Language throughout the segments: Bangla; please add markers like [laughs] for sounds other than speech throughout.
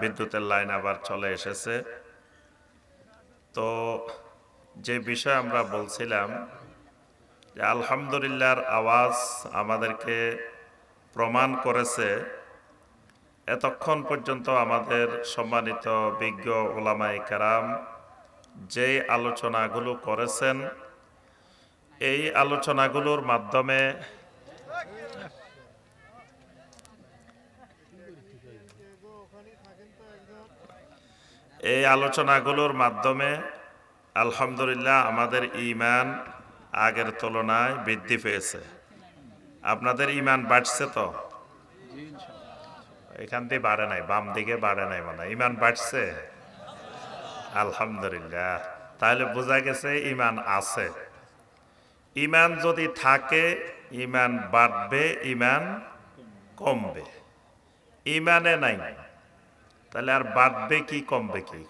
বিদ্যুতের লাইন আবার চলে এসেছে। তো যে বিষয় আমরা বলছিলাম যে আলহামদুলিল্লাহর আওয়াজ আমাদেরকে প্রমাণ করেছে, এতক্ষণ পর্যন্ত আমাদের সম্মানিত বিজ্ঞ ওলামাই কারাম যে আলোচনাগুলো করেছেন, এই আলোচনাগুলোর মাধ্যমে এই আলোচনাগুলোর মাধ্যমে আলহামদুলিল্লাহ আমাদের ইমান আগের তুলনায় বৃদ্ধি পেয়েছে। আপনাদের ইমান বাড়ছে তো? এখান দিয়ে বাড়ে নাই, বাম দিকে বাড়ে নাই মানে ইমান বাড়ছে? আলহামদুলিল্লাহ। তাহলে বোঝা গেছে ইমান আছে। ইমান যদি থাকে, ইমান বাড়বে, ইমান কমবে। ইমানে নাই নাই। তাহলে আর বাড়বে কি কমবে কি?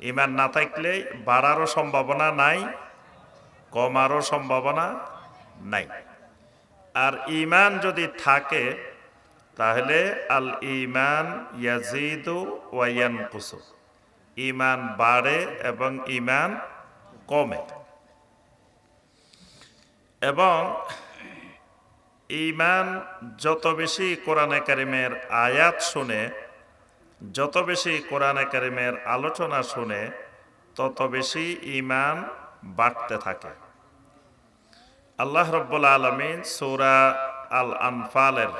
ইমান না থাকলে বাড়ারও সম্ভাবনা নাই, কমারও সম্ভাবনা নাই। আর ইমান যদি থাকে, তাহলে আল ইমান ইয়াজিদু ওয়াইয়ান কুসু ইমান বাড়ে এবং ইমান কমে। এবং ইমান যত বেশি কোরআনে কারিমের আয়াত শুনে যত বেশি কোরআনে কারিমের আলোচনা শুনে, তত বেশি ইমান বাড়তে থাকে। আল্লাহ রব্বুল আলমিন সৌরা আল আনফালের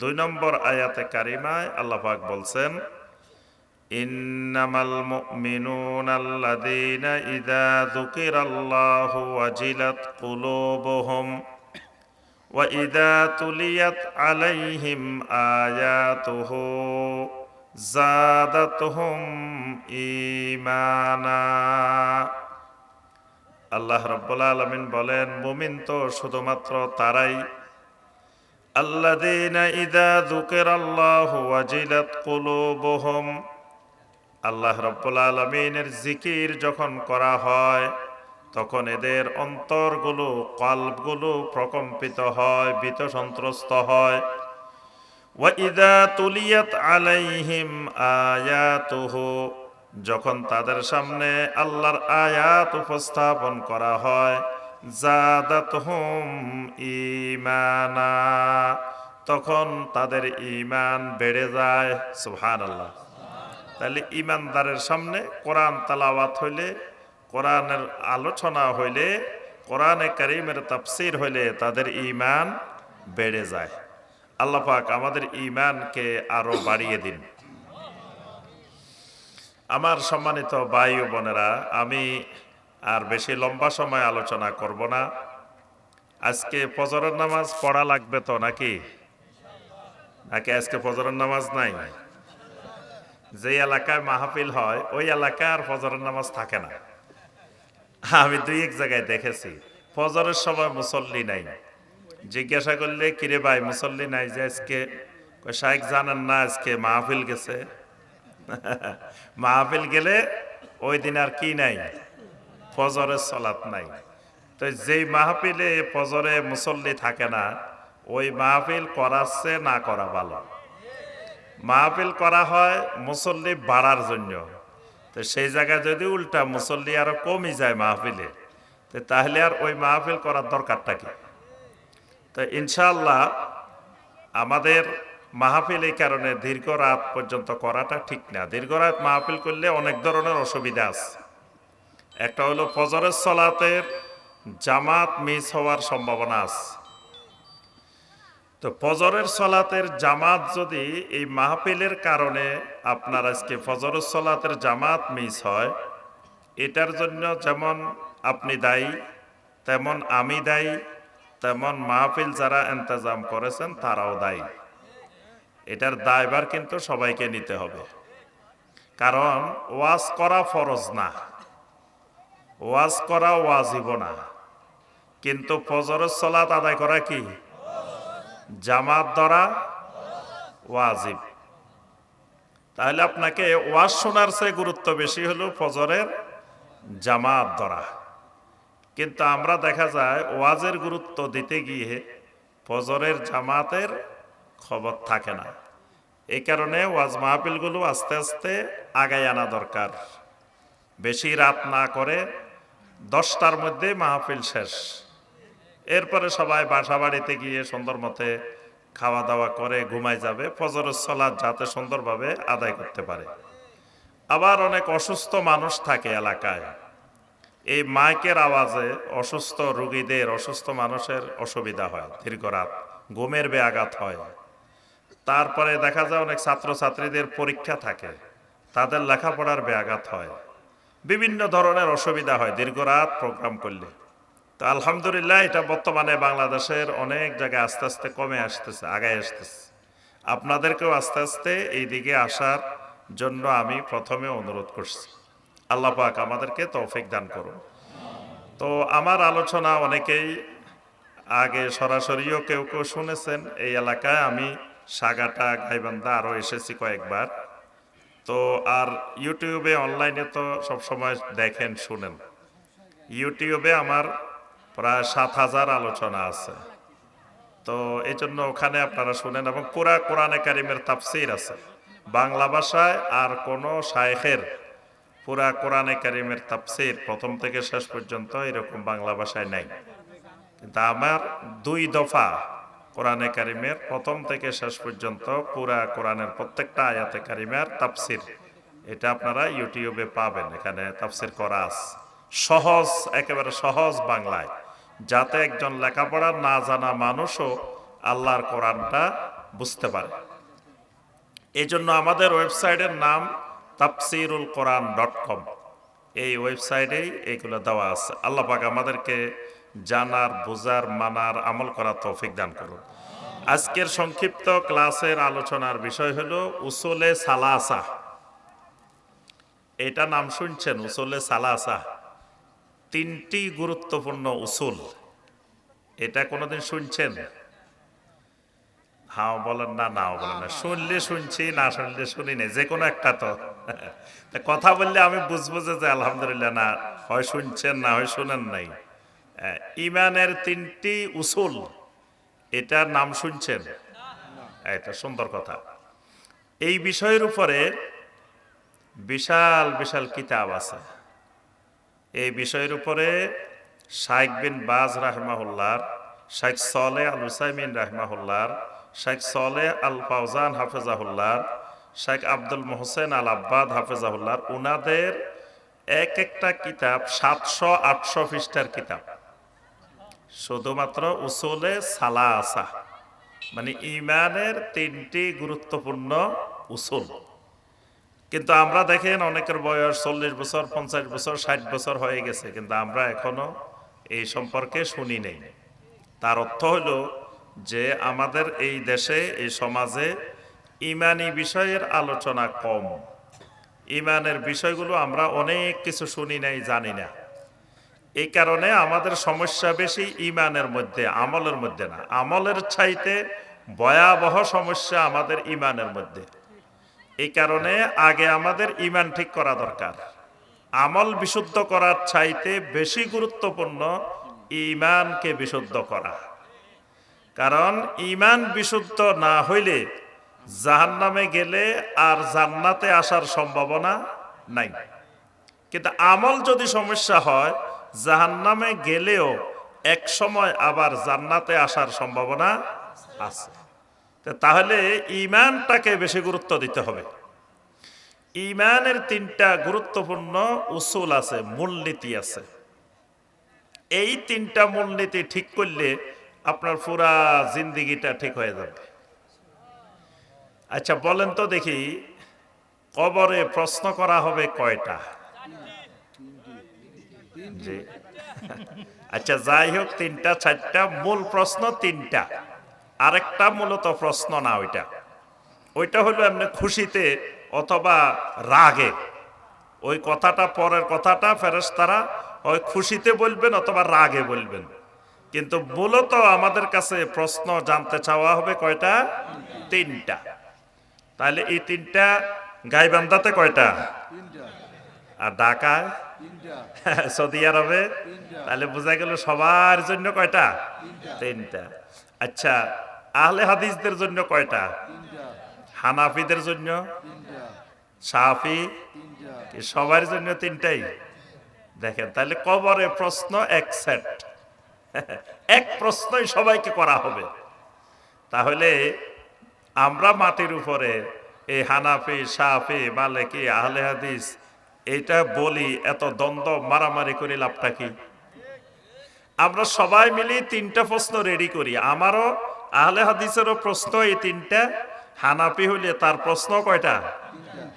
দুই নম্বর আয়াতে কারিমায় আল্লাহ পাক বলছেন, ইন্নামাল মুমিনুন আল্লাযীনা ইযা যুকিরাল্লাহু ওয়াজিলাত কুলুবুহুম ওয়া ইযা তুলিয়াত আলাইহিম আয়াতুহু। জাদাতুহুম ঈমানা। আল্লাহ রব্বুল আলমিন বলেন, মুমিন তো শুধুমাত্র তারাই। আল্লাযীনা ইযা যুকিরাল্লাহু ওয়াজিলাত কুলুবুহুম। আল্লাহ রব্বুল আলমিনের জিকির যখন করা হয়, তখন এদের অন্তরগুলো কল্পগুলো প্রকম্পিত হয় ভীত সন্ত্রস্ত হয়। ওয়াইদা তুলিয়াত আলাইহিম আয়াতুহু, যখন তাদের সামনে আল্লাহর আয়াত উপস্থাপন করা হয় জাদাতহুম ইমানা তখন তাদের ইমান বেড়ে যায়। সুবহানাল্লাহ। তাহলে ইমানদারের সামনে কোরআন তালাওয়াত হইলে, কোরআনের আলোচনা হইলে, কোরআনে করিমের তাফসির হইলে তাদের ইমান বেড়ে যায়। আল্লাহ পাক আমাদের ইমানকে আরও বাড়িয়ে দিন। আমার সম্মানিত ভাই ও বোনেরা, আমি আর বেশি লম্বা সময় আলোচনা করব না। আজকে ফজরের নামাজ পড়া লাগবে তো নাকি? নাকি আজকে ফজরের নামাজ নাই? যে এলাকায় মাহফিল হয়, ওই এলাকায় আর ফজরের নামাজ থাকে না। আমি দুই এক জায়গায় দেখেছি, ফজরের সময় মুসল্লি নাই। জিজ্ঞাসা করলে, কিরে ভাই, মুসল্লি নাই যে আজকে? শাহেক জানেন না, আজকে মাহফিল গেছে। [laughs] মাহফিল গেলে ওই দিন আর কি নাই? ফজরের সলাত নাই। তো যেই মাহফিলে ফজরে মুসল্লি থাকে না, ওই মাহফিল করাচ্ছে না করা ভালো? মাহফিল করা হয় মুসল্লি বাড়ার জন্য। তো সেই জায়গায় যদি উল্টা মুসল্লি আরও কমই যায় মাহফিলে, তো তাহলে আর ওই মাহফিল করার দরকারটা কি? তো ইনশাল্লাহ আমাদের মাহফিল এই কারণে দীর্ঘ রাত পর্যন্ত করাটা ঠিক না। দীর্ঘ রাত মাহফিল করলে অনেক ধরনের অসুবিধা আছে। একটা হলো ফজরের সলাতের জামাত মিস হওয়ার সম্ভাবনা আছে। তো ফজরের সলাতের জামাত যদি এই মাহফিলের কারণে আপনার আজকে ফজরের সলাতের জামাত মিস হয়, এটার জন্য যেমন আপনি দায়ী, তেমন আমি দায়ী তেমন মাহফিল যারা ইন্তজাম করেছেন, তারাও দায়ী। এটার দায়ভার কিন্তু সবাইকে নিতে হবে। কারণ ওয়াজ করা ফরজ না। ওয়াজ করা ওয়াজিব না। কিন্তু ফজরের সলাত আদায় করা কি? জামাত ধরা ওয়াজিব। তাহলে আপনাকে ওয়াজ শোনার চেয়ে গুরুত্ব বেশি হলো ফজরের জামাত ধরা কিন্তু আমরা দেখা যায় ওয়াজের গুরুত্ব দিতে গিয়ে ফজরের জামাতের খবর থাকে না। এই কারণে ওয়াজ মাহফিলগুলো আস্তে আস্তে আগায় আনা দরকার। বেশি রাত না করে দশটার মধ্যে মাহফিল শেষ। এরপরে সবাই বাসা বাড়িতে গিয়ে সুন্দর মতে খাওয়া দাওয়া করে ঘুমায় যাবে, ফজরের সলাদ যাতে সুন্দরভাবে আদায় করতে পারে। আবার অনেক অসুস্থ মানুষ থাকে এলাকায়। এই মাইকের আওয়াজে অসুস্থ রুগীদের, অসুস্থ মানুষের অসুবিধা হয় দীর্ঘ রাত ঘুমের ব্যাঘাত হয়। তারপরে দেখা যায় অনেক ছাত্রছাত্রীদের পরীক্ষা থাকে, তাদের লেখাপড়ার ব্যাঘাত হয়। বিভিন্ন ধরনের অসুবিধা হয় দীর্ঘ রাত প্রোগ্রাম করলে। তো আলহামদুলিল্লাহ, এটা বর্তমানে বাংলাদেশের অনেক জায়গায় আস্তে আস্তে কমে আসতেছে, আগায় আসতেছে। আপনাদেরকেও আস্তে আস্তে এই দিকে আসার জন্য আমি প্রথমে অনুরোধ করছি। আল্লাহ পাক আমাদেরকে তৌফিক দান করুন। তো আমার আলোচনা অনেকেই আগে সরাসরিও কেউ কেউ শুনেছেন, এই এলাকায় আমি সাগাটা, গাইবান্ধা আরও এসেছি কয়েকবার। তো আর ইউটিউবে, অনলাইনে তো সবসময় দেখেন, শুনেন। ইউটিউবে আমার প্রায় সাত হাজার আলোচনা আছে। তো এই জন্য ওখানে আপনারা শুনেন, এবং পুরা কোরআনে কারিমের তাফসির আছে। বাংলা ভাষায় আর কোনো শায়েখের পুরা কোরআনে কারিমের তাপসির প্রথম থেকে শেষ পর্যন্ত এরকম বাংলা ভাষায় নাই। কিন্তু আমার দুই দফা কোরআনে কারিমের প্রথম থেকে শেষ পর্যন্ত পুরা কোরআনের প্রত্যেকটা আয়াতে কারিমের তাফসির। এটা আপনারা ইউটিউবে পাবেন, এখানে তাফসির করা সহজ, একেবারে সহজ বাংলায়। যাতে একজন লেখাপড়া না জানা মানুষও আল্লাহর কোরআনটা বুঝতে পারে। এই জন্য আমাদের ওয়েবসাইটের নাম তাফসিরুল কোরআন ডট কম। এই ওয়েবসাইটেই এইগুলো দেওয়া আছে। আল্লাহ পাক আমাদেরকে জানার, বোঝার, মানার, আমল করার তৌফিক দান করুন। আজকের সংক্ষিপ্ত ক্লাসের আলোচনার বিষয় হলো উসুলে সালাসা। এটা নাম শুনছেন, উসুলে সালাসা। তিনটি গুরুত্বপূর্ণ উসুল। এটা কোনোদিন শুনছেন? হাও বলেন না, নাও বলেন না। শুনলে শুনছি, না শুনলে শুনি না, যে কোনো একটা তো। কথা বললে আমি বুঝব যে আলহামদুলিল্লাহ না, হয় শুনছেন না হয় শুনেন নাই। ইমানের তিনটি উসুল, এটার নাম শুনছেন? এটা সুন্দর কথা। এই বিষয়ের উপরে বিশাল বিশাল কিতাব আছে। এই বিষয়ের উপরে শাইখ বিন বাজ রাহমাহুল্লার শাইখ সলে আল হুসাইমিন রাহমাহুল্লার Sheikh Saleh al Fawzan হাফেজাহুল্লার Sheikh Abdul Mohsen al Abbad হাফেজাহুল্লার উনাদের এক একটা কিতাব সাতশো, আটশো পৃষ্ঠার কিতাব। শুধুমাত্র উসুলে সালা আসা মানে ইমানের তিনটি গুরুত্বপূর্ণ উসুল। কিন্তু আমরা দেখেন অনেকের বয়স চল্লিশ বছর, পঞ্চাশ বছর, ষাট বছর হয়ে গেছে, কিন্তু আমরা এখনও এই সম্পর্কে শুনি নেই। তার অর্থ হলো যে আমাদের এই দেশে, এই সমাজে ইমানি বিষয়ের আলোচনা কম। ইমানের বিষয়গুলো আমরা অনেক কিছু শুনি নাই, জানি না। এই কারণে আমাদের সমস্যা বেশি ইমানের মধ্যে, আমলের মধ্যে না। আমলের চাইতে ভয়াবহ সমস্যা আমাদের ইমানের মধ্যে। এই কারণে আগে আমাদের ইমান ঠিক করা দরকার। আমল বিশুদ্ধ করার চাইতে বেশি গুরুত্বপূর্ণ ইমানকে বিশুদ্ধ করা। কারণ ইমান বিশুদ্ধ না হইলে জাহান্নামে গেলে আর জান্নাতে আসার সম্ভাবনা নাই। কিন্তু আমল যদি সমস্যা হয়, জাহান্নামে গেলেও এক সময় আবার জান্নাতে আসার সম্ভাবনা আছে। তাহলে ইমানটাকে বেশি গুরুত্ব দিতে হবে। ইমানের তিনটা গুরুত্বপূর্ণ উসুল আছে, মূলনীতি আছে। এই তিনটা মূলনীতি ঠিক করলে আপনার পুরা জিন্দিগিটা ঠিক হয়ে যাবে। আচ্ছা বলেন তো দেখি, কবরে প্রশ্ন করা হবে কয়টা? জি। আচ্ছা যাই হোক, তিনটা, চারটা, মূল প্রশ্ন তিনটা। আরেকটা মূলত প্রশ্ন না ওইটা। ওইটা হলো এমনি খুশিতে অথবা রাগে। ওই কথাটা পরের কথাটা ফেরেশতারা ওই খুশিতে বলবেন অথবা রাগে বলবেন। কিন্তু মূলত আমাদের কাছে প্রশ্ন জানতে চাওয়া হবে কয়টা? তিনটা। তাহলে এই তিনটা গাইবান্ধাতে কয়টা? আর ঢাকায়? [laughs] সৌদি আরবে? তাহলে বোঝা গেল সবার জন্য কয়টা? তিনটা। আচ্ছা আহলে হাদিসদের জন্য কয়টা? হানাফিদের জন্য? সাফি? সবার জন্য তিনটাই? দেখেন তাহলে কবরে প্রশ্ন এক সেট। এক প্রশ্নই সবাইকে করা হবে। তাহলে আমরা মাটির উপরে এই হানাফি সাফি মালেকি, আহলে হাদিস, এইটা বলি, এত দ্বন্দ্ব, মারামারি করি লাভটা কি? আমরা সবাই মিলে তিনটা প্রশ্ন রেডি করি। আমারও, আহলে হাদিসেরও প্রশ্ন এই তিনটা, হানাফি হইলে তার প্রশ্ন কয়টা?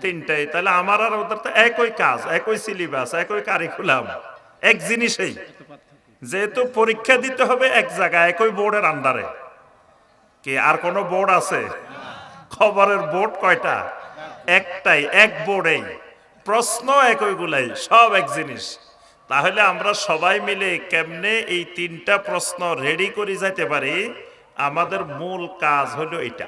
তিনটাই। তাহলে আমার আর ওদের তো একই কাজ, একই সিলেবাস একই কারিকুলাম এক জিনিসেই। যেহেতু পরীক্ষা দিতে হবে এক জায়গায়, একই বোর্ডের আন্ডারে কি, আর কোনো বোর্ড আছে? খবরের বোর্ড কয়টা? একটাই, এক বোর্ডেই প্রশ্ন একই একইগুলাই, সব এক জিনিস। তাহলে আমরা সবাই মিলে কেমনে এই তিনটা প্রশ্ন রেডি করে যাইতে পারি? আমাদের মূল কাজ হলো এটা।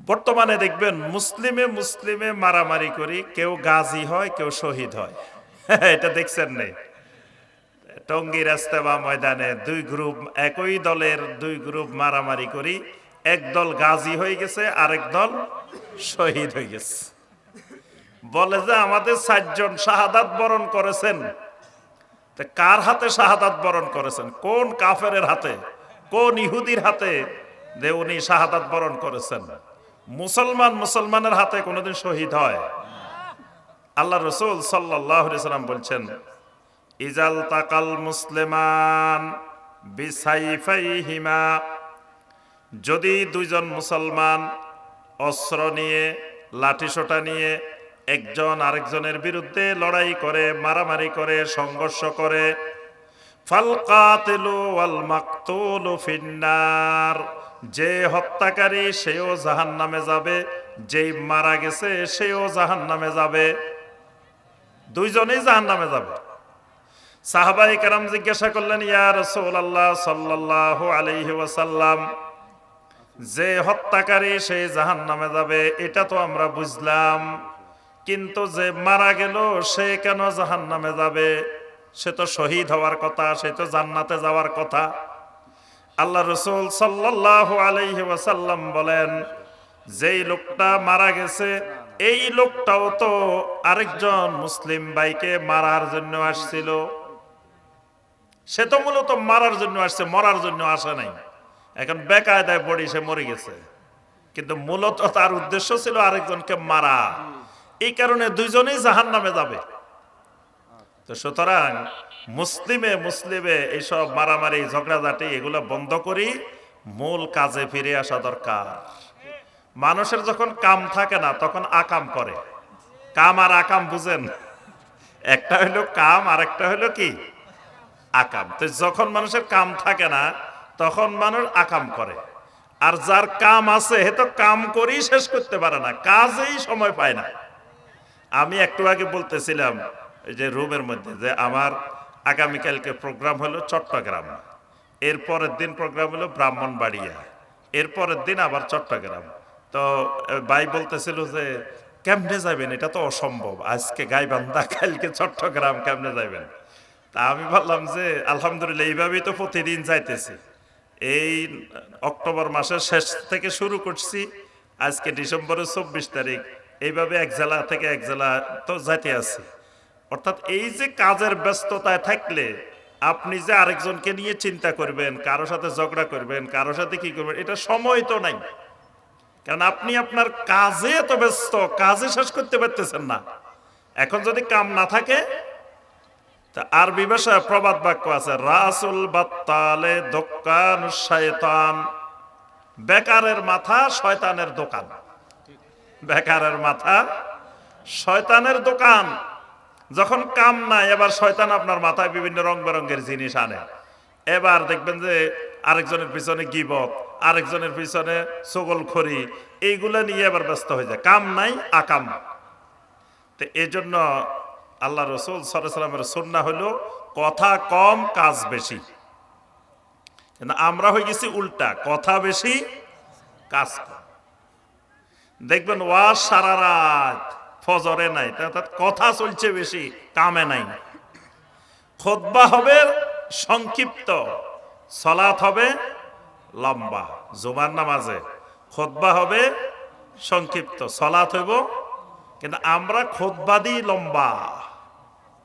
বর্তমানে দেখবেন, মুসলিমে মুসলিমে মারামারি করি, কেউ গাজী হয়, কেউ শহীদ হয়। [laughs] এটা দেখছেন নেই টঙ্গী রাস্তাবা ময়দানে দুই গ্রুপ, একই দলের দুই গ্রুপ মারামারি করি। এক দল গাজী হয়ে গেছে, আরেক দল শহীদ হয়ে গেছে। বলে যে আমাদের চারজন শাহাদাত বরণ করেছেন। কার হাতে শাহাদাত বরণ করেছেন? কোন কাফেরের হাতে? কোন ইহুদির হাতে? যে উনি শাহাদাত বরণ করেছেন। মুসলমান মুসলমানের হাতে কোনোদিন শহীদ হয়। আল্লাহ রসুল সাল্লাহ সাল্লাম বলছেন ইজাল তাকাল মুসলিমান বিসাইফাইহিমা। যদি দুইজন মুসলমান অস্ত্র নিয়ে, লাঠিসোঁটা নিয়ে একজন আরেকজনের বিরুদ্ধে লড়াই করে, মারামারি করে, সংঘর্ষ করে ফিন্নার। যে হত্যাকারী সেও জাহান্নামে যাবে, যেই মারা গেছে সেও জাহান্নামে যাবে। দুইজনেই জাহান্নামে যাবে। সাহাবাই কারাম জিজ্ঞাসা করলেন, ইয়া রাসূলুল্লাহ সাল্লাল্লাহু আলাইহি ওয়াসাল্লাম, যে হত্যাকারী সে জাহান নামে যাবে, এটা তো আমরা বুঝলাম। কিন্তু যে মারা গেল, সে কেন জাহান নামে যাবে? সে তো শহীদ হওয়ার কথা, সে তো জান্নাতে যাওয়ার কথা। আল্লাহ রসুল সাল্লাল্লাহু আলাইহি ওয়াসাল্লাম বলেন, যেই লোকটা মারা গেছে, এই লোকটাও তো আরেকজন মুসলিম ভাইকে মারার জন্য আসছিল। সে তো মূলত মারার জন্য আসছে, মরার জন্য আসে নাই। এখন বেকায়দায় পড়ি সে মরে গেছে। কিন্তু মূলত তার উদ্দেশ্য ছিল আরেকজনকে মারা। এই কারণে দুইজনেই জাহান নামে যাবে। তো সুতরাং মুসলিমে মুসলিমে এইসব মারামারি, ঝগড়াঝাটি এগুলো বন্ধ করি, মূল কাজে ফিরে আসা দরকার। মানুষের যখন কাম থাকে না, তখন আকাম করে। কাম আর আকাম বুঝেন। একটা হলো কাম আর একটা হলো কি? আকাম। তো যখন মানুষের কাম থাকে না, তখন মানুষ আকাম করে। আর যার কাম আছে হে তো কাম করেই শেষ করতে পারে না, কাজেই সময় পায় না। আমি একটু আগে বলতেছিলাম যে রুমের মধ্যে যে আমার আগামীকালকে প্রোগ্রাম হলো চট্টগ্রাম। এরপরের দিন প্রোগ্রাম হলো ব্রাহ্মণবাড়িয়া। এরপরের দিন আবার চট্টগ্রাম। তো ভাই বলতেছিল যে, কেমনে যাবেন? এটা তো অসম্ভব। আজকে গাইবান্ধা, কালকে চট্টগ্রাম, কেমনে যাবেন তা আমি ভাবলাম যে আলহামদুলিল্লাহ এইভাবেই তো প্রতিদিন যাইতেছি। এই অক্টোবর মাসের শেষ থেকে শুরু করছি। আজকে ডিসেম্বরের চব্বিশ তারিখ। এইভাবে এক জেলা থেকে এক জেলা তো যাইতে আছি। অর্থাৎ এই যে কাজের ব্যস্ততায় থাকলে আপনি যে আরেকজনকে নিয়ে চিন্তা করবেন, কারও সাথে ঝগড়া করবেন, কারও সাথে কি করবেন, এটা সময় তো নাই। কারণ আপনি আপনার কাজে এত ব্যস্ত, কাজে শেষ করতে পারতেছেন না। এখন যদি কাম না থাকে আরবি ভাষায় প্রবাদ বাক্য আছে, রাসুল বাত্তালে দোকান শয়তান। বেকারের মাথা শয়তানের দোকান। বেকারের মাথা শয়তানের দোকান। যখন কাম নাই, এবার শয়তান আপনার মাথায় বিভিন্ন রং বেরঙের জিনিস আনে। এবার দেখবেন যে আরেকজনের পিছনে গিবত, আরেকজনের পিছনে সগল খড়ি এইগুলা নিয়ে এবার ব্যস্ত হয়ে যায়। কাম নাই, আকাম। তো এই জন্য আল্লাহ রসুল সাল্লামের সন্না হলো কথা কম, কাজ বেশি। কিন্তু আমরা হয়ে গেছি উল্টা, কথা বেশি, কাজ দেখবেন ওয়া সারা রাত ফজরে নাই অর্থাৎ কথা চলছে বেশি, কামে নাই। খোদবা হবে সংক্ষিপ্ত, সলাৎ হবে লম্বা, জুমার নামাজে। খোদবা হবে সংক্ষিপ্ত, সলাৎ হইব, কিন্তু আমরা খোদবাদি লম্বা।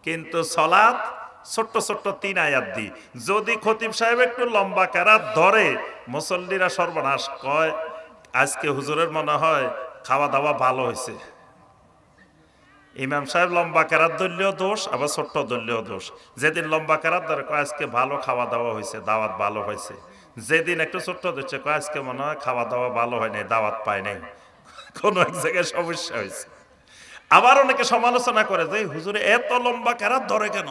কিন্তু সলাৎ, ছোট্ট ছোট্ট তিন আয়াত দি যদি খতিব সাহেব একটু লম্বা কেরাত ধরে, মুসল্লিরা সর্বনাশ কয়, আজকে হুজুরের মনে হয় খাওয়া দাওয়া ভালো হয়েছে। ইমাম সাহেব লম্বা কেরাত দলীয় দোষ, আবার ছোট্ট দলীয় দোষ। যেদিন লম্বা কেরাত ধরে, কয়, আজকে ভালো খাওয়া দাওয়া হয়েছে, দাওয়াত ভালো হয়েছে। যেদিন একটু ছোট্ট দিচ্ছে কয়, আজকে মনে হয় খাওয়া দাওয়া ভালো হয় নাই দাওয়াত পায় নাই। [laughs] কোনো এক জায়গায় সমস্যা হয়েছে। আবার অনেকে সমালোচনা করে যে হুজুরে এত লম্বা কেরাত ধরে কেন?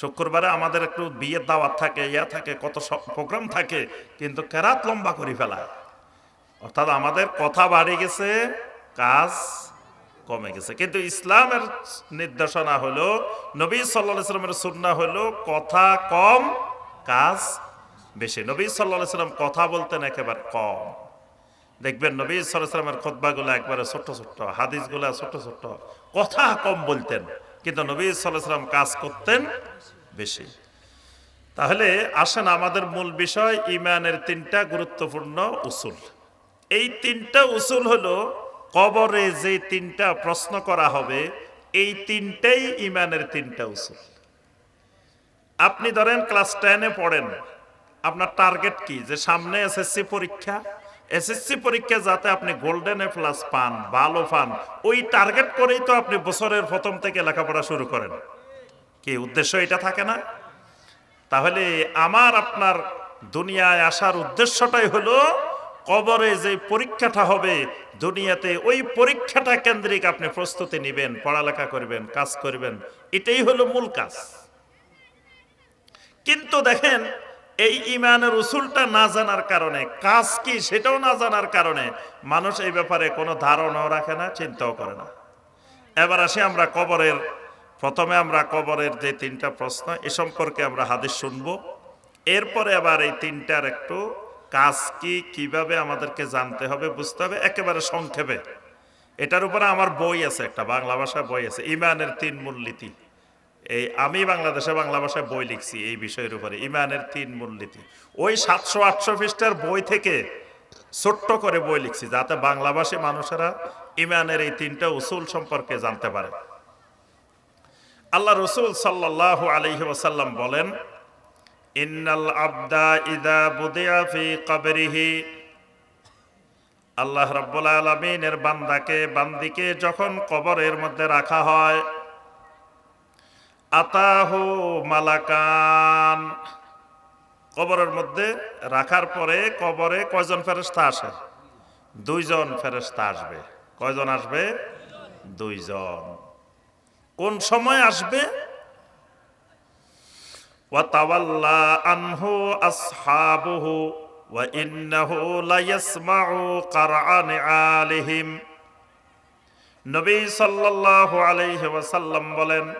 শুক্রবারে আমাদের একটু বিয়ের দাওয়াত থাকে, ইয়া থাকে, কত প্রোগ্রাম থাকে, কিন্তু কেরাত লম্বা করে ফেলায় অর্থাৎ আমাদের কথা বাড়ে গেছে, কাজ কমে গেছে। কিন্তু ইসলামের নির্দেশনা হলো, নবী সাল্লাহ সাল্লামের সুন্না হলো, কথা কম, কাজ বেশি। নবী সাল্লাহ সাল্লাম কথা বলতেন একেবারে কম। দেখবেন নবী সাল্লামের খোদ্বাগুলো একবারে ছোট্ট ছোট্ট, হাদিসগুলো ছোট্ট ছোট্ট। কথা কম বলতেন, কিন্তু নবী সাল্লাম কাজ করতেন বেশি। তাহলে আসেন আমাদের মূল বিষয় ইমানের তিনটা গুরুত্বপূর্ণ উসুল। এই তিনটা উসুল হলো, কবরে যে তিনটা প্রশ্ন করা হবে, এই তিনটাই ইমানের তিনটা উসুল। আপনি ধরেন ক্লাস টেনে পড়েন, আপনার টার্গেট কি? যে সামনে এসএসসি পরীক্ষা এসএসসি পরীক্ষা যাতে আপনি গোল্ডেন এ প্লাস পান, ভালো পান, ওই টার্গেট করেই তো আপনি বছরের প্রথম থেকে লেখাপড়া শুরু করেন। কি উদ্দেশ্য এটা থাকে না? তাহলে আমার, আপনার দুনিয়ায় আসার উদ্দেশ্যটাই হলো, কবরে যে পরীক্ষাটা হবে, দুনিয়াতে ওই পরীক্ষাটা কেন্দ্রিক আপনি প্রস্তুতি নেবেন, পড়ালেখা করবেন, কাজ করবেন, এটাই হলো মূল কাজ। কিন্তু দেখেন এই ইমানের উসুলটা না জানার কারণে, কাজ কি সেটাও না জানার কারণে মানুষ এই ব্যাপারে কোনো ধারণাও রাখে না, চিন্তাও করে না। এবার আসি আমরা কবরের, প্রথমে আমরা কবরের যে তিনটা প্রশ্ন, এ সম্পর্কে আমরা হাদিস শুনব। এরপরে আবার এই তিনটার একটু কাজ কি, কীভাবে আমাদেরকে জানতে হবে, বুঝতে হবে। একেবারে সংক্ষেপে। এটার উপরে আমার বই আছে, একটা বাংলা ভাষায় বই আছে, ইমানের তিন মূলনীতি এই আমি বাংলাদেশে বাংলা ভাষায় বই লিখছি এই বিষয়ের উপরে, ইমানের তিন মূলনীতি ওই সাতশো আটশো পৃষ্ঠার বই থেকে ছোট্ট করে বই লিখছি, যাতে বাংলাভাষী মানুষেরা ইমানের এই তিনটা উসুল সম্পর্কে জানতে পারে। আল্লাহ রসুল সাল্লাহ আলহি ওসাল্লাম বলেন, ইন্নাল আবদা ইদা বুদিয়া ফি কবরিহি। আল্লাহ রব্বুল আলমিনের বান্দাকে, বান্দিকে যখন কবরের মধ্যে রাখা হয় আতাহু মালাকান। কবরের মধ্যে রাখার পরে কবরে কয়জন ফেরেস্তা আসে? দুইজন ফেরেস্তা আসবে। কয়জন আসবে? দুইজন। কোন সময় আসবে? আনহু ইন্নাহু আলিহিম। বলেন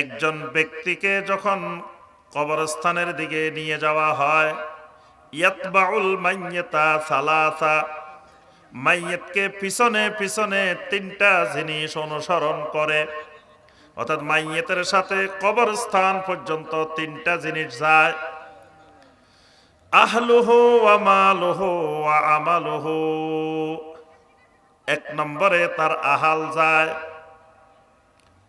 একজন ব্যক্তিকে যখন কবরস্থানের দিকে নিয়ে যাওয়া হয় মাইয়াতা সালাসা। মাইয়াতকে পিছনে পিছনে তিনটা জিনিস অনুসরণ করে। অর্থাৎ মাইয়েতের সাথে কবরস্থান পর্যন্ত তিনটা জিনিস যায়। আহলুহু আমালুহু আমালুহু। এক নম্বরে তার আহাল যায়।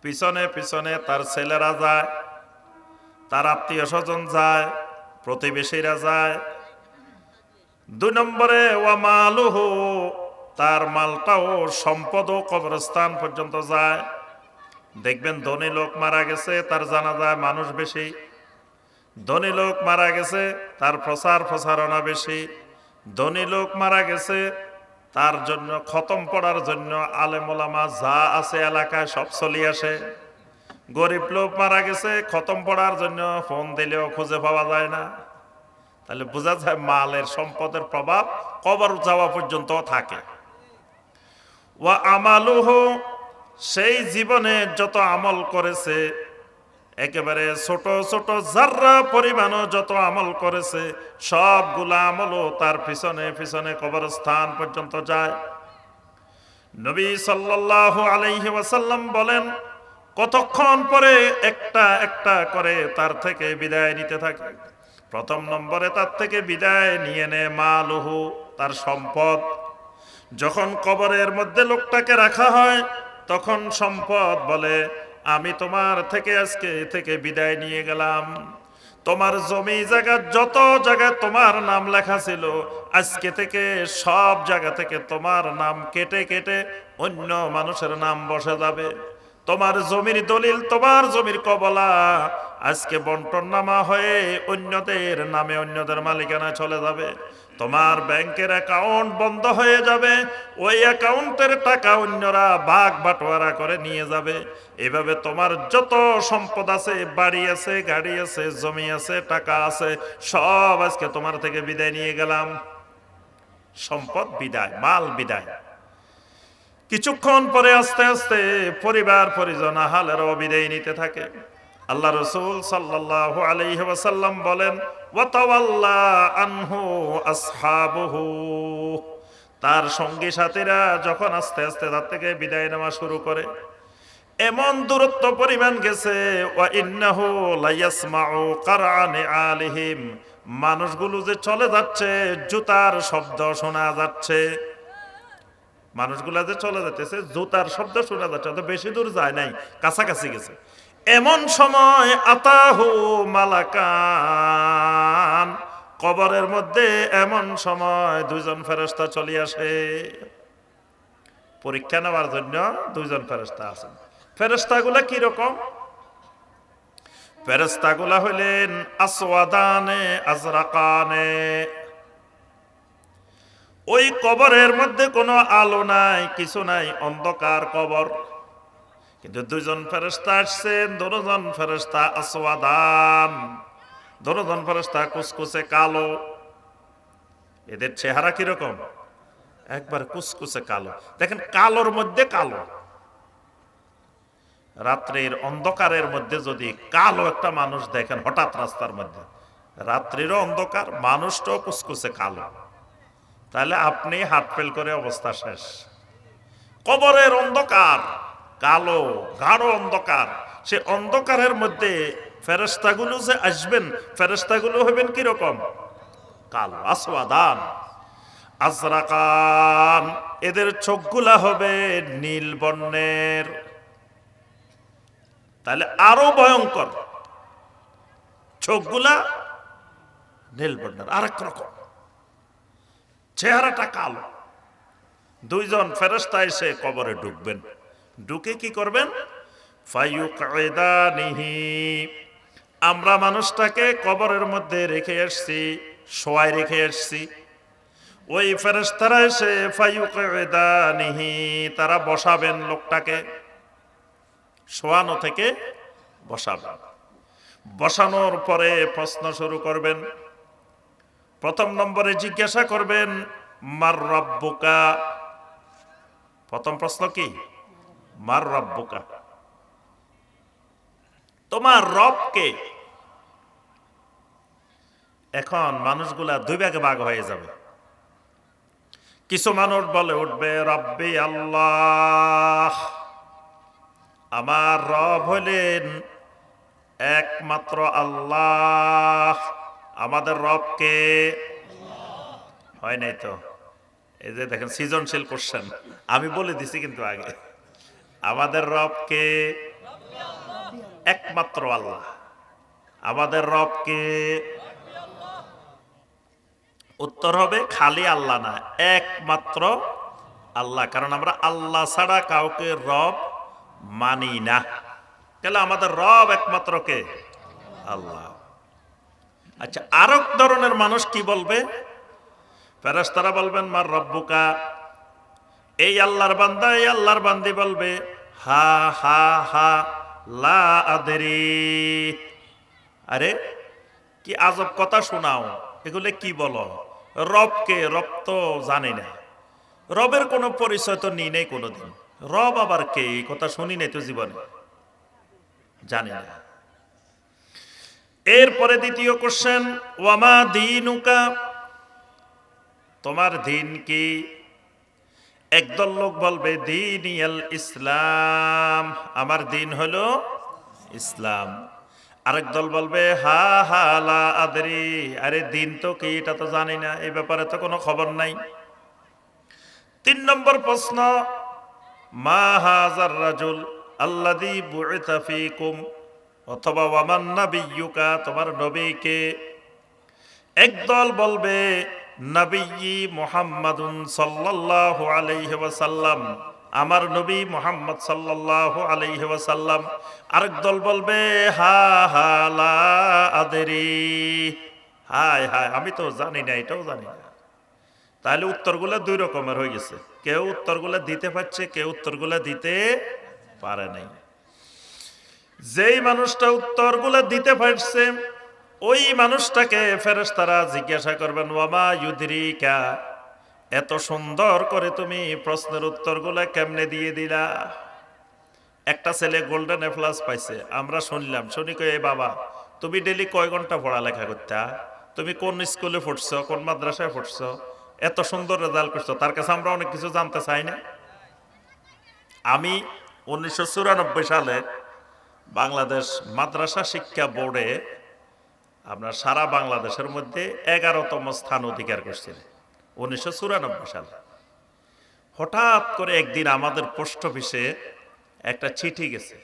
পিছনে পিছনে তার ছেলেরা যায়, তার আত্মীয় স্বজন যায়, প্রতিবেশীরা যায়। দুই নম্বরে ওয়ামালুহু তার মালটাও সম্পদও কবরস্থান পর্যন্ত যায়। দেখবেন ধনী লোক মারা গেছে, তার জানা যায় মানুষ বেশি। ধনী লোক মারা গেছে, তার প্রচার প্রচারণা বেশি। ধনী লোক মারা গেছে তার জন্য, খতম পড়ার জন্য আলেমোলামা যা আছে এলাকায় সব চলি আসে। গরিব লোক মারা গেছে, খতম পড়ার জন্য ফোন দিলেও খুঁজে পাওয়া যায় না। তাহলে বোঝা যায় মালের সম্পদের প্রভাব কবর যাওয়া পর্যন্ত থাকে। ওয়া আমালুহ, সেই জীবনে যত আমল করেছে একেবারে ছোট ছোট, যার্রা পরিমাণও যত আমল করেছে, সবগুলা আমলও তার পিছনে পিছনে কবরস্থান পর্যন্ত যায়। নবী সাল্লাল্লাহু আলাইহি ওয়াসাল্লাম বলেন, কতক্ষণ পরে একটা একটা করে তার থেকে বিদায় নিতে থাকে? প্রথম নম্বরে তার থেকে বিদায় নিয়ে নে মা লহু তার সম্পদ। যখন কবরের মধ্যে লোকটাকে রাখা হয়, তখন সম্পদ বলে আমি তোমার থেকে আজকে থেকে বিদায় নিয়ে গেলাম। তোমার জমি জায়গা, যত জায়গায় তোমার নাম লেখা ছিল, আজকে থেকে সব জায়গা থেকে তোমার নাম কেটে কেটে অন্য মানুষের নাম বসে যাবে। তোমার জমির দলিল, তোমার জমির কবলা আজকে বন্টন নামা হয়ে অন্যদের নামে অন্যদের মালিকানা চলে যাবে। তোমার ব্যাংকের অ্যাকাউন্ট বন্ধ হয়ে যাবে। ওই অ্যাকাউন্টের টাকা অন্যরা ভাগ বাটোয়ারা করে নিয়ে যাবে। এভাবে তোমার যত সম্পদ আছে, বাড়ি আছে, গাড়ি আছে, জমি আছে, টাকা আছে, সব আজকে তোমার থেকে বিদায় নিয়ে গেলাম। সম্পদ বিদায়, মাল বিদায়। কিছুক্ষণ পরে আস্তে আস্তে পরিবার পরিজন হালেরও বিদায় নিতে থাকে। আল্লাহ রসুল সাল্লাহ ওয়াসাল্লাম বলেন আনহু তার সঙ্গী সাথীরা যখন আস্তে আস্তে তার থেকে বিদায় নেওয়া শুরু করে, এমন দূরত্ব পরিমাণ গেছে আলিহিম। মানুষগুলো যে চলে যাচ্ছে, জুতার শব্দ শোনা যাচ্ছে। মানুষগুলা যে চলে যাচ্ছে জুতার শব্দ শোনা যাচ্ছে, অত বেশি দূর যায় নাই, কাছাকাছি গেছে। এমন সময় আতাহু মালাকান, কবরের মধ্যে এমন সময় দুইজন ফেরস্তা চলে আসে। পরীক্ষা নেওয়ার জন্য দুইজন ফেরস্তা আছেন। ফেরস্তাগুলা কি রকম? ফেরস্তাগুলা হইলেন আসওয়াদানে, আজরাকানে। ওই কবরের মধ্যে কোনো আলো নাই, কিছু নাই, অন্ধকার কবর। কিন্তু দুইজন ফেরেস্তা আসছেন দুজন ফেরেস্তা আসওয়াদান, দুজন ফেরেস্তা কুসকুসে কালো। এদের চেহারা কীরকম? একবার কুসকুসে কালো। দেখেন, কালোর মধ্যে কালো। রাত্রির অন্ধকারের মধ্যে যদি কালো একটা মানুষ দেখেন, হঠাৎ রাস্তার মধ্যে, রাত্রিরও অন্ধকার, মানুষটাও কুসকুসে কালো। তাহলে আপনি হাত ফেল করে অবস্থা শেষ। কবরের অন্ধকার। কালো, গাঢ় অন্ধকার। সে অন্ধকারের মধ্যে ফেরেস্তাগুলো যে আসবেন ফেরেস্তাগুলো হবেন কীরকম? কালো আসওয়াদান। আজরাকান, এদের চোখগুলা হবে নীল বর্ণের। তাহলে আরও ভয়ঙ্কর। চোখগুলা নীল বর্ণের, আরেক রকম। চেহারাটা কালো। দুইজন ফেরস্তা এসে কবরে ঢুকবেন। ঢুকে কি করবেন? আমরা মানুষটাকে কবরের মধ্যে রেখে এসছি শোয়াই রেখে এসছি ওই ফেরেস্তারা এসে ফায়ুকায়দানিহি, তারা বসাবেন লোকটাকে। শোয়ানো থেকে বসাবেন। বসানোর পরে প্রশ্ন শুরু করবেন। প্রথম নম্বরে জিজ্ঞাসা করবেন, মার রব্বুকা? প্রথম প্রশ্ন কি? মার রব্বুকা। তোমার রবকে এখন মানুষগুলা দুই ভাগে ভাগ হয়ে যাবে। কিছু মানুষ বলে উঠবে, রব্বি আল্লাহ, আমার রব হলেন একমাত্র আল্লাহ। আমাদের রবকে হয় নাই তো? এই যে দেখেন, সৃজনশীল কোশ্চেন আমি বলে দিছি কিন্তু আগে। আমাদের রবকে একমাত্র আল্লাহ। আমাদের রবকে উত্তর হবে খালি আল্লাহ না, একমাত্র আল্লাহ। কারণ আমরা আল্লাহ ছাড়া কাউকে রব মানি না। তাহলে আমাদের রব একমাত্র কে? আল্লাহ। আচ্ছা আরেক ধরনের মানুষ কি বলবে? ফেরেশতারা বলবেন, মার রব্বুকা এই আল্লাহর বান্দা, এই আল্লাহর বান্দি বলবে, হা হা হা, লা আদেরি। আরে, কি আজব কথা শোনাও, এগুলো কি বলো? রবকে রব তো জানি না। রবের কোনো পরিচয় তো নিই নেই কোনোদিন। রব আবার কে? এই কথা শুনি নাই তো জীবনে। জানি না। এরপরে দ্বিতীয় কোশ্চেন ওয়ামা দিনুকা? তোমার দিন কি? একদল লোক বলবে দিন ইসলাম। আমার দিন হলো ইসলাম। আরেক দল বলবে, হা হা, লা আদরি। আরে, দিন তো কি, এটা তো জানি না, এই ব্যাপারে তো কোনো খবর নাই। তিন নম্বর প্রশ্ন, মা হাজার রাজুল আল্লাদি বুইতা ফিকুম অথবা ওয়ামান নাবিয়্যুকা তোমার নবীকে একদল বলবে নবী মুহাম্মাদুন সাল্লাল্লাহু আলাইহি ওয়াসাল্লাম। আমার নবী মুহাম্মদ সাল্লাল্লাহু আলাইহি ওয়াসাল্লাম। আরেক দল বলবে, হা হা, লা, আদরি। হায় হায়, আমি তো জানি না, এটাও জানি না। তাহলে উত্তরগুলো দুই রকমের হয়ে গেছে। কেউ উত্তরগুলো দিতে পারছে, কেউ উত্তরগুলো দিতে পারে নাই। যেই মানুষটা উত্তরগুলো দিতে পারছে ওই মানুষটাকে ফেরেশতারা জিজ্ঞাসা করবেন, ওয়ামা ইউদ্রিকা, এত সুন্দর করে তুমি প্রশ্নের উত্তরগুলো কেমনে দিয়ে দিলা? একটা ছেলে গোল্ডেন এ প্লাস পাইছে। আমরা শুনলাম, শুনি এই বাবা, তুমি ডেলি কয় ঘণ্টা পড়ালেখা করতা? তুমি কোন স্কুলে পড়ছো, কোন মাদ্রাসায় পড়ছো? এত সুন্দর রেজাল্ট করছ। তার কাছে আমরা অনেক কিছু জানতে চাই না? আমি উনিশশো চুরানব্বই সালে বাংলাদেশ মাদ্রাসা শিক্ষা বোর্ডে আপনার সারা বাংলাদেশের মধ্যে এগারোতম স্থান অধিকার করছিলেন উনিশশো চুরানব্বই সালে। হঠাৎ করে একদিন আমাদের পোস্ট অফিসে একটা চিঠি গেছে।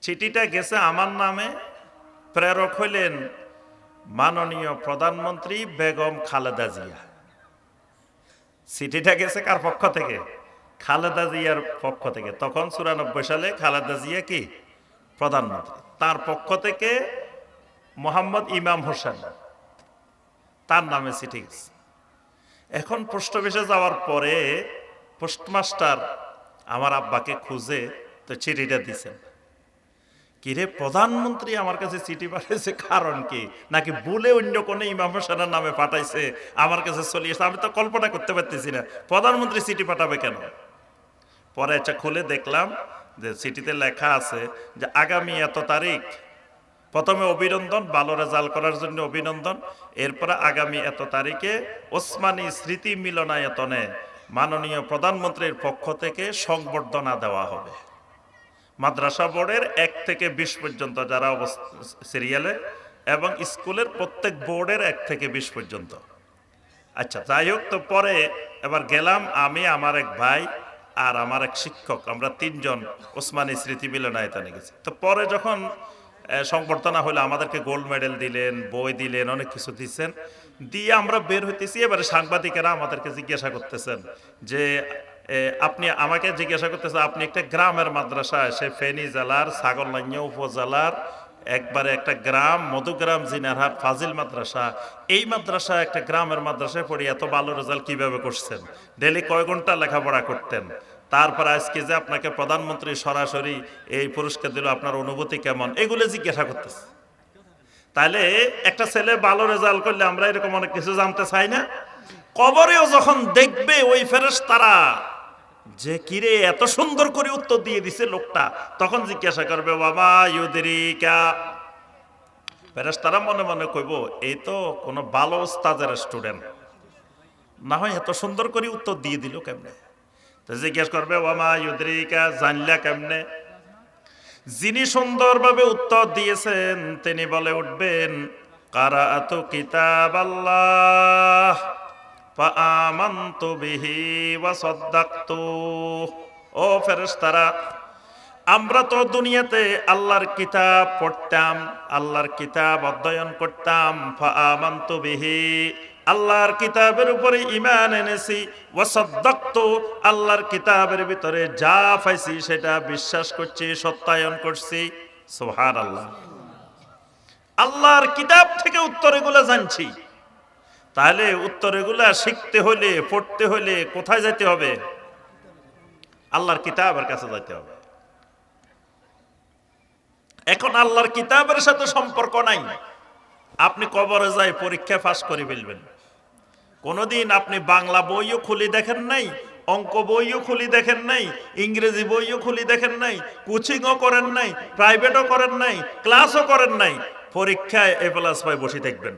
চিঠিটা গেছে আমার নামে, প্রেরক হইলেন মাননীয় প্রধানমন্ত্রী বেগম খালেদা জিয়া। চিঠিটা গেছে কার পক্ষ থেকে? খালেদা জিয়ার পক্ষ থেকে। তখন চুরানব্বই সালে খালেদা জিয়া কি? প্রধানমন্ত্রী। তার পক্ষ থেকে মোহাম্মদ ইমাম হোসেন। তার নামে চিঠি গেছে। এখন পোস্ট অফিসে যাওয়ার পরে পোস্টমাস্টার আমার আব্বাকে খুঁজে তো চিঠিটা দিছেন কিরে, প্রধানমন্ত্রী আমার কাছে চিঠি পাঠাইছে কারণ কি? নাকি বলে অন্য কোনো ইমাম হোসেনের নামে পাঠাইছে, আমার কাছে চলে এসে আমি তো কল্পনা করতে পারতেছি না। প্রধানমন্ত্রী চিঠি পাঠাবে কেন? পরে এটা খুলে দেখলাম যে চিঠিতে লেখা আছে যে, আগামী এত তারিখ প্রথমে অভিনন্দন, ভালো রেজাল্ট করার জন্য অভিনন্দন। এরপরে আগামী এত তারিখে ওসমানী স্মৃতি মিলনায়তনে মাননীয় প্রধানমন্ত্রীর পক্ষ থেকে সংবর্ধনা দেওয়া হবে। মাদ্রাসা বোর্ডের এক থেকে বিশ পর্যন্ত যারা সিরিয়ালে এবং স্কুলের প্রত্যেক বোর্ডের এক থেকে বিশ পর্যন্ত। আচ্ছা যাই হোক, তো পরে এবার গেলাম আমি, আমার এক ভাই আর আমার এক শিক্ষক। আমরা তিনজন ওসমানী স্মৃতি মিলনায়তনে গেছি। তো পরে যখন সংবর্ধনা হলো আমাদেরকে গোল্ড মেডেল দিলেন, বই দিলেন, অনেক কিছু দিচ্ছেন। দিয়ে আমরা বের হইতেছি, এবারে সাংবাদিকেরা আমাদেরকে জিজ্ঞাসা করতেছেন যে আপনি আমাকে জিজ্ঞাসা করতেছেন, আপনি একটা গ্রামের মাদ্রাসায় সে ফেনী জেলার ছাগলনাইয়া উপজেলার একবারে একটা গ্রাম, মধুগ্রাম, জিনারহাট, ফাজিল মাদ্রাসা, এই মাদ্রাসা একটা গ্রামের মাদ্রাসায় পড়ে এত ভালো রেজাল্ট কীভাবে করছেন? ডেলি কয় ঘণ্টা লেখাপড়া করতেন? তারপর আজকে যে আপনাকে প্রধানমন্ত্রী সরাসরি এই পুরস্কার দিল, আপনার অনুভূতি কেমন? এগুলো জিজ্ঞাসা করতেছে। তাহলে একটা ছেলে ভালো রেজাল্ট করলে আমরা এরকম অনেক কিছু জানতে চাই না? কবরেও যখন দেখবে ওই ফেরেস তারা যে কিরে এত সুন্দর করে উত্তর দিয়ে দিছে লোকটা, তখন জিজ্ঞাসা করবে বাবা ইউদেরিকা? ফেরেস তারা মনে মনে কইব, এই তো কোনো ভালো ওস্তাদের স্টুডেন্ট না হয় এত সুন্দর করে উত্তর দিয়ে দিল কেমনে? জিজ্ঞেস করবে ওমা ইউদ্রিকা, জানলা কেমনে? যিনি সুন্দরভাবে উত্তর দিয়েছেন, তিনি বলে উঠবেন কারা এত কিতাব আল্লাহ বিহি ওয়া সাদ্দাকতু। ও ফেরেশতারা, আমরা তো দুনিয়াতে আল্লাহর কিতাব পড়তাম, আল্লাহর কিতাব অধ্যয়ন করতাম, ফাআমানতু বিহি আল্লাহর কিতাবের উপরে ইমান এনেছি, ওয়াসাদ্দাকতু, আল্লাহর কিতাবের ভিতরে যা পাইছি সেটা বিশ্বাস করছি, সত্যায়ন করছি। সুবহানাল্লাহ। আল্লাহর কিতাব থেকে উত্তর এগুলো জানছি। তাহলে উত্তর এগুলা শিখতে হলে, পড়তে হলে কোথায় যেতে হবে? আল্লাহর কিতাবের কাছে যেতে হবে। এখন আল্লাহর কিতাবের সাথে সম্পর্ক নাই। আপনি কবরে যাই পরীক্ষা পাস করে ফেলবেন। কোনোদিন আপনি বাংলা বইও খুলি দেখেন নাই, অঙ্ক বইও খুলি দেখেন নাই, ইংরেজি বইও খুলি দেখেন নাই, কোচিংও করেন নাই, প্রাইভেটও করেন নাই, ক্লাসও করেন নাই। পরীক্ষায় এ প্লাস পাই বসে থাকবেন।